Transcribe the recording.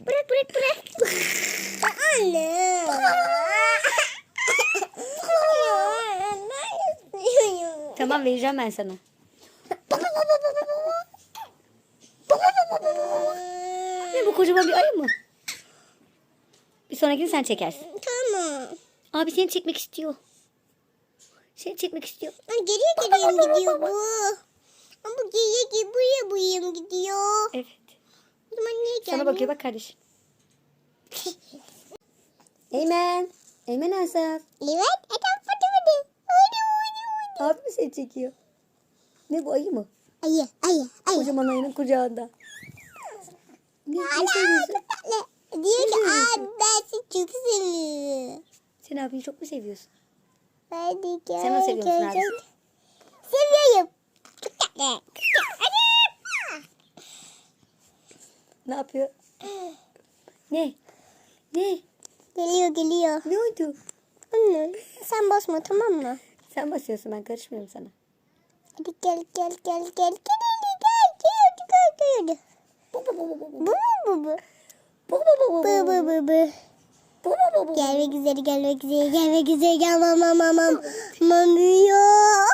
Bırak bırak bırak. Anne. tamam vereceğim ben sana. ne bu kocaman bir ayı mı? Bir sonrakini sen çekersin. Tamam. Abi seni çekmek istiyor. Seni çekmek istiyor. Geriye geriye gidiyor bu. Ama bu geriye geriye buraya buraya gidiyor. Evet. Zaman niye gelmiyor? Sana bakıyor bak kardeşim. Eymen. Eymen Asaf. Evet. Adam foto verdi. Hadi hadi hadi. Abi mi seni çekiyor? Ne bu ayı mı? Ayı ayı ayı. Kocaman ayının kucağında. Ne, ne seviyorsun? Diyor ki seviyorsun? ben seni çok seviyorum. Sen abiyi çok mu seviyorsun? Hadi gel. Sen onu seviyor musun gel, abi? Seviyorum. Çok tatlı. Ne yapıyor? Ne? Ne? Geliyor geliyor. Ne oldu? Anne sen basma tamam mı? Sen basıyorsun ben karışmıyorum sana. Hadi gel gel gel gel gel gel gel gel gel gel. Bu bu bu bu bu Bu bu bu? bu bu bu bu Bu bu. Gelmek üzere gelmek üzere gelmek üzere gel mam mam mam. Mam büyüyor.